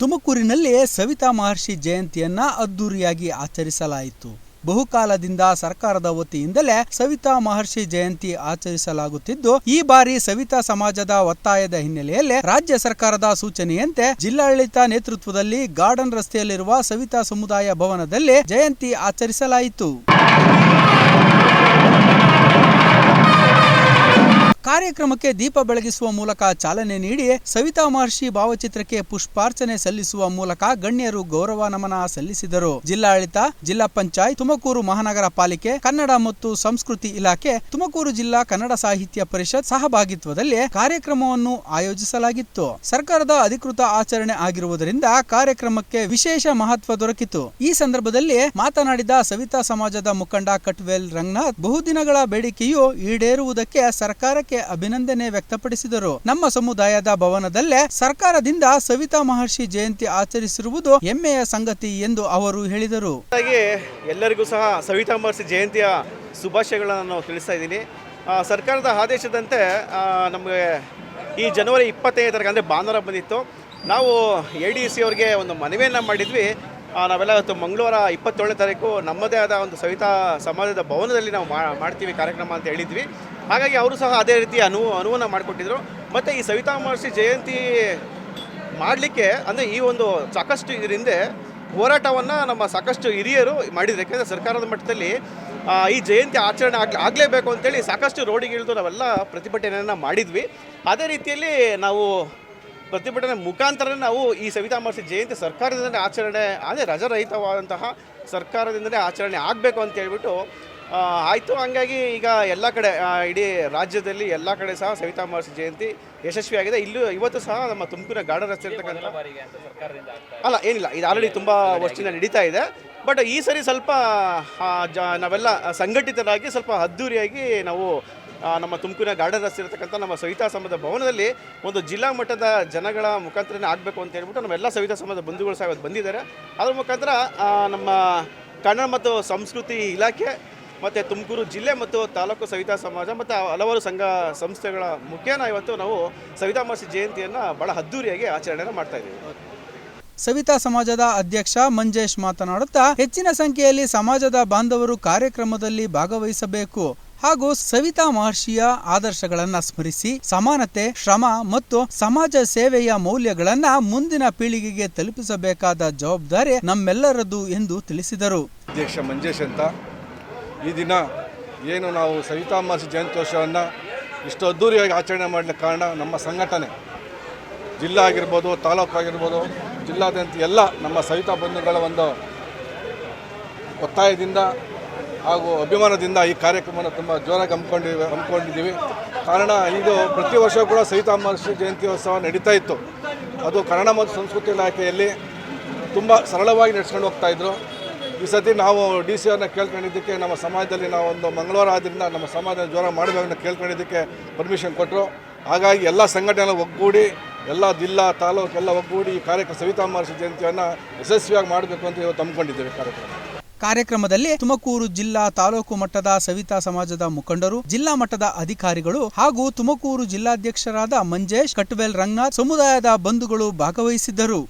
ತುಮಕೂರಿನಲ್ಲಿ ಸವಿತಾ ಮಹರ್ಷಿ ಜಯಂತಿಯನ್ನ ಅದ್ದೂರಿಯಾಗಿ ಆಚರಿಸಲಾಯಿತು. ಬಹುಕಾಲದಿಂದ ಸರ್ಕಾರದ ವತಿಯಿಂದಲೇ ಸವಿತಾ ಮಹರ್ಷಿ ಜಯಂತಿ ಆಚರಿಸಲಾಗುತ್ತಿದ್ದು, ಈ ಬಾರಿ ಸವಿತಾ ಸಮಾಜದ ಒತ್ತಾಯದ ಹಿನ್ನೆಲೆಯಲ್ಲಿ ರಾಜ್ಯ ಸರ್ಕಾರದ ಸೂಚನೆಯಂತೆ ಜಿಲ್ಲಾಡಳಿತ ನೇತೃತ್ವದಲ್ಲಿ ಗಾರ್ಡನ್ ರಸ್ತೆಯಲ್ಲಿರುವ ಸವಿತಾ ಸಮುದಾಯ ಭವನದಲ್ಲಿ ಜಯಂತಿ ಆಚರಿಸಲಾಯಿತು. ಕಾರ್ಯಕ್ರಮಕ್ಕೆ ದೀಪ ಬೆಳಗಿಸುವ ಮೂಲಕ ಚಾಲನೆ ನೀಡಿ ಸವಿತಾ ಮಹರ್ಷಿ ಭಾವಚಿತ್ರಕ್ಕೆ ಪುಷ್ಪಾರ್ಚನೆ ಸಲ್ಲಿಸುವ ಮೂಲಕ ಗಣ್ಯರು ಗೌರವ ನಮನ ಸಲ್ಲಿಸಿದರು. ಜಿಲ್ಲಾಡಳಿತ, ಜಿಲ್ಲಾ ಪಂಚಾಯತ್, ತುಮಕೂರು ಮಹಾನಗರ ಪಾಲಿಕೆ, ಕನ್ನಡ ಮತ್ತು ಸಂಸ್ಕೃತಿ ಇಲಾಖೆ, ತುಮಕೂರು ಜಿಲ್ಲಾ ಕನ್ನಡ ಸಾಹಿತ್ಯ ಪರಿಷತ್ ಸಹಭಾಗಿತ್ವದಲ್ಲಿ ಕಾರ್ಯಕ್ರಮವನ್ನು ಆಯೋಜಿಸಲಾಗಿತ್ತು. ಸರ್ಕಾರದ ಅಧಿಕೃತ ಆಚರಣೆ ಆಗಿರುವುದರಿಂದ ಕಾರ್ಯಕ್ರಮಕ್ಕೆ ವಿಶೇಷ ಮಹತ್ವ ದೊರಕಿತು. ಈ ಸಂದರ್ಭದಲ್ಲಿ ಮಾತನಾಡಿದ ಸವಿತಾ ಸಮಾಜದ ಮುಖಂಡ ಕಟ್ವೇಲ್ ರಂಗನಾಥ್, ಬಹುದಿನಗಳ ಬೇಡಿಕೆಯು ಈಡೇರುವುದಕ್ಕೆ ಸರ್ಕಾರಕ್ಕೆ ಅಭಿನಂದನೆ ವ್ಯಕ್ತಪಡಿಸಿದರು. ನಮ್ಮ ಸಮುದಾಯದ ಭವನದಲ್ಲೇ ಸರ್ಕಾರದಿಂದ ಸವಿತಾ ಮಹರ್ಷಿ ಜಯಂತಿ ಆಚರಿಸಿರುವುದು ಹೆಮ್ಮೆಯ ಸಂಗತಿ ಎಂದು ಅವರು ಹೇಳಿದರು. ಎಲ್ಲರಿಗೂ ಸಹ ಸವಿತಾ ಮಹರ್ಷಿ ಜಯಂತಿಯ ಶುಭಾಶಯಗಳನ್ನು ತಿಳಿಸ್ತಾ ಇದ್ದೀನಿ. ಸರ್ಕಾರದ ಆದೇಶದಂತೆ ನಮಗೆ ಈ ಜನವರಿ ಇಪ್ಪತ್ತೈದು ತಾರೀಕು ಅಂದರೆ ಭಾನುವಾರ ಬಂದಿತ್ತು. ನಾವು ಎ ಡಿ ಸಿ ಅವ್ರಿಗೆ ಒಂದು ಮನವಿಯನ್ನು ಮಾಡಿದ್ವಿ. ನಾವೆಲ್ಲ ಇವತ್ತು ಮಂಗಳವಾರ ಇಪ್ಪತ್ತೇಳನೇ ತಾರೀಕು ನಮ್ಮದೇ ಆದ ಒಂದು ಸವಿತಾ ಸಮಾಜದ ಭವನದಲ್ಲಿ ನಾವು ಮಾಡ್ತೀವಿ ಕಾರ್ಯಕ್ರಮ ಅಂತ ಹೇಳಿದ್ವಿ. ಹಾಗಾಗಿ ಅವರು ಸಹ ಅದೇ ರೀತಿ ಅನುವು ಅನುವನ್ನು ಮಾಡಿಕೊಟ್ಟಿದ್ರು. ಮತ್ತು ಈ ಸವಿತಾ ಮಹರ್ಷಿ ಜಯಂತಿ ಮಾಡಲಿಕ್ಕೆ ಅಂದರೆ ಈ ಒಂದು ಸಾಕಷ್ಟು ಇದರಿಂದ ಹೋರಾಟವನ್ನು ನಮ್ಮ ಸಾಕಷ್ಟು ಹಿರಿಯರು ಮಾಡಿದ್ರು. ಯಾಕೆಂದರೆ ಸರ್ಕಾರದ ಮಟ್ಟದಲ್ಲಿ ಈ ಜಯಂತಿ ಆಚರಣೆ ಆಗ್ಲಿ, ಆಗಲೇಬೇಕು ಅಂತೇಳಿ ಸಾಕಷ್ಟು ರೋಡಿಗೆ ಇಳಿದು ನಾವೆಲ್ಲ ಪ್ರತಿಭಟನೆಯನ್ನು ಮಾಡಿದ್ವಿ. ಅದೇ ರೀತಿಯಲ್ಲಿ ನಾವು ಪ್ರತಿಭಟನೆ ಮುಖಾಂತರ ನಾವು ಈ ಸವಿತಾ ಮಹರ್ಷಿ ಜಯಂತಿ ಸರ್ಕಾರದಿಂದಲೇ ಆಚರಣೆ, ಅದೇ ರಜರಹಿತವಾದಂತಹ ಸರ್ಕಾರದಿಂದಲೇ ಆಚರಣೆ ಆಗಬೇಕು ಅಂತ ಹೇಳ್ಬಿಟ್ಟು ಆಯಿತು ಹಂಗಾಗಿ ಈಗ ಎಲ್ಲ ಕಡೆ ಇಡೀ ರಾಜ್ಯದಲ್ಲಿ ಎಲ್ಲ ಕಡೆ ಸಹ ಸವಿತಾ ಮಹರ್ಷಿ ಜಯಂತಿ ಯಶಸ್ವಿಯಾಗಿದೆ. ಇಲ್ಲೂ ಇವತ್ತು ಸಹ ನಮ್ಮ ತುಮಕೂರಿನ ಗಾರ್ಡನ್ ರಸ್ತೆ ಇರ್ತಕ್ಕಂಥ ಅಲ್ಲ ಏನಿಲ್ಲ. ಇದು ಆಲ್ರೆಡಿ ತುಂಬ ವರ್ಷದಿಂದ ನಡೀತಾ ಇದೆ. ಬಟ್ ಈ ಸರಿ ಸ್ವಲ್ಪ ಜ ನಾವೆಲ್ಲ ಸಂಘಟಿತರಾಗಿ ಸ್ವಲ್ಪ ಅದ್ದೂರಿಯಾಗಿ ನಾವು ನಮ್ಮ ತುಮಕೂರಿನ ಗಾರ್ಡನ್ ರಸ್ತೆ ಇರತಕ್ಕಂಥ ನಮ್ಮ ಸವಿತಾ ಸಮಾಜ ಭವನದಲ್ಲಿ ಒಂದು ಜಿಲ್ಲಾ ಮಟ್ಟದ ಜನಗಳ ಮುಖಾಂತರನೇ ಆಗಬೇಕು ಅಂತ ಹೇಳ್ಬಿಟ್ಟು ನಮ್ಮೆಲ್ಲ ಸವಿತಾ ಸಮಾಜದ ಬಂಧುಗಳು ಸಹ ಇವತ್ತು ಬಂದಿದ್ದಾರೆ. ಅದ್ರ ಮುಖಾಂತರ ನಮ್ಮ ಕನ್ನಡ ಮತ್ತು ಸಂಸ್ಕೃತಿ ಇಲಾಖೆ ಮತ್ತು ತುಮಕೂರು ಜಿಲ್ಲೆ ಮತ್ತು ತಾಲೂಕು ಸವಿತಾ ಸಮಾಜ ಮತ್ತು ಹಲವಾರು ಸಂಘ ಸಂಸ್ಥೆಗಳ ಮುಖೇನ ಇವತ್ತು ನಾವು ಸವಿತಾ ಮಹರ್ಷಿ ಜಯಂತಿಯನ್ನು ಭಾಳ ಅದ್ದೂರಿಯಾಗಿ ಆಚರಣೆಯನ್ನು ಮಾಡ್ತಾ ಇದ್ದೀವಿ. ಸವಿತಾ ಸಮಾಜದ ಅಧ್ಯಕ್ಷ ಮಂಜೇಶ್ ಮಾತನಾಡುತ್ತಾ ಹೆಚ್ಚಿನ ಸಂಖ್ಯೆಯಲ್ಲಿ ಸಮಾಜದ ಬಾಂಧವರು ಕಾರ್ಯಕ್ರಮದಲ್ಲಿ ಭಾಗವಹಿಸಬೇಕು ಹಾಗೂ ಸವಿತಾ ಮಹರ್ಷಿಯ ಆದರ್ಶಗಳನ್ನು ಸ್ಮರಿಸಿ ಸಮಾನತೆ ಶ್ರಮ ಮತ್ತು ಸಮಾಜ ಸೇವೆಯ ಮೌಲ್ಯಗಳನ್ನು ಮುಂದಿನ ಪೀಳಿಗೆಗೆ ತಲುಪಿಸಬೇಕಾದ ಜವಾಬ್ದಾರಿ ನಮ್ಮೆಲ್ಲರದು ಎಂದು ತಿಳಿಸಿದರು. ಅಧ್ಯಕ್ಷ ಮಂಜೇಶ್ ಅಂತ ಈ ದಿನ ಏನು ನಾವು ಸವಿತಾ ಮಾಸಿ ಜಯಂತ್ಯೋತ್ಸವವನ್ನು ಇಷ್ಟು ಅದ್ದೂರಿಯಾಗಿ ಆಚರಣೆ ಮಾಡಲಿಕ್ಕೆ ಕಾರಣ ನಮ್ಮ ಸಂಘಟನೆ. ಜಿಲ್ಲಾ ಆಗಿರ್ಬೋದು, ತಾಲೂಕು ಆಗಿರ್ಬೋದು, ಜಿಲ್ಲಾದ್ಯಂತ ಎಲ್ಲ ನಮ್ಮ ಸವಿತಾ ಬಂಧುಗಳ ಒಂದು ಒತ್ತಾಯದಿಂದ ಹಾಗೂ ಅಭಿಮಾನದಿಂದ ಈ ಕಾರ್ಯಕ್ರಮವನ್ನು ತುಂಬ ಜೋರಾಗಿ ಹಮ್ಮಿಕೊಂಡಿವಿ, ಹಮ್ಮಿಕೊಂಡಿದ್ದೀವಿ. ಕಾರಣ ಇದು ಪ್ರತಿ ವರ್ಷ ಕೂಡ ಸವಿತಾ ಮಹರ್ಷಿ ಜಯಂತ್ಯೋತ್ಸವ ನಡೀತಾ ಇತ್ತು. ಅದು ಕನ್ನಡ ಮತ್ತು ಸಂಸ್ಕೃತಿ ಇಲಾಖೆಯಲ್ಲಿ ತುಂಬ ಸರಳವಾಗಿ ನಡೆಸ್ಕೊಂಡು ಹೋಗ್ತಾ ಇದ್ರು. ಈ ಸತಿ ನಾವು ಡಿ ಸಿ ಅವ್ರನ್ನ ಕೇಳ್ಕೊಂಡಿದ್ದಕ್ಕೆ ನಮ್ಮ ಸಮಾಜದಲ್ಲಿ ನಾವು ಒಂದು ಮಂಗಳವಾರ ಆದ್ದರಿಂದ ನಮ್ಮ ಸಮಾಜ ಜ್ವರ ಮಾಡಬೇಕಂತ ಕೇಳ್ಕೊಂಡಿದ್ದಕ್ಕೆ ಪರ್ಮಿಷನ್ ಕೊಟ್ಟರು ಹಾಗಾಗಿ ಎಲ್ಲ ಸಂಘಟನೆ ಒಗ್ಗೂಡಿ, ಎಲ್ಲ ಜಿಲ್ಲಾ ತಾಲೂಕೆಲ್ಲ ಒಗ್ಗೂಡಿ ಈ ಕಾರ್ಯಕ್ರಮ ಸವಿತಾ ಮಹರ್ಷಿ ಜಯಂತಿಯನ್ನು ಯಶಸ್ವಿಯಾಗಿ ಮಾಡಬೇಕು ಅಂತ ಇವತ್ತು ಹಮ್ಮಿಕೊಂಡಿದ್ದೇವೆ ಕಾರ್ಯಕ್ರಮ. ಕಾರ್ಯಕ್ರಮದಲ್ಲಿ ತುಮಕೂರು ಜಿಲ್ಲಾ ತಾಲೂಕು ಮಟ್ಟದ ಸವಿತಾ ಸಮಾಜದ ಮುಖಂಡರು, ಜಿಲ್ಲಾ ಮಟ್ಟದ ಅಧಿಕಾರಿಗಳು ಹಾಗೂ ತುಮಕೂರು ಜಿಲ್ಲಾಧ್ಯಕ್ಷರಾದ ಮಂಜೇಶ್ ಕಟ್ವೆಲ್ ರಂಗನಾಥ್ ಸಮುದಾಯದ ಬಂಧುಗಳು ಭಾಗವಹಿಸಿದ್ದರು.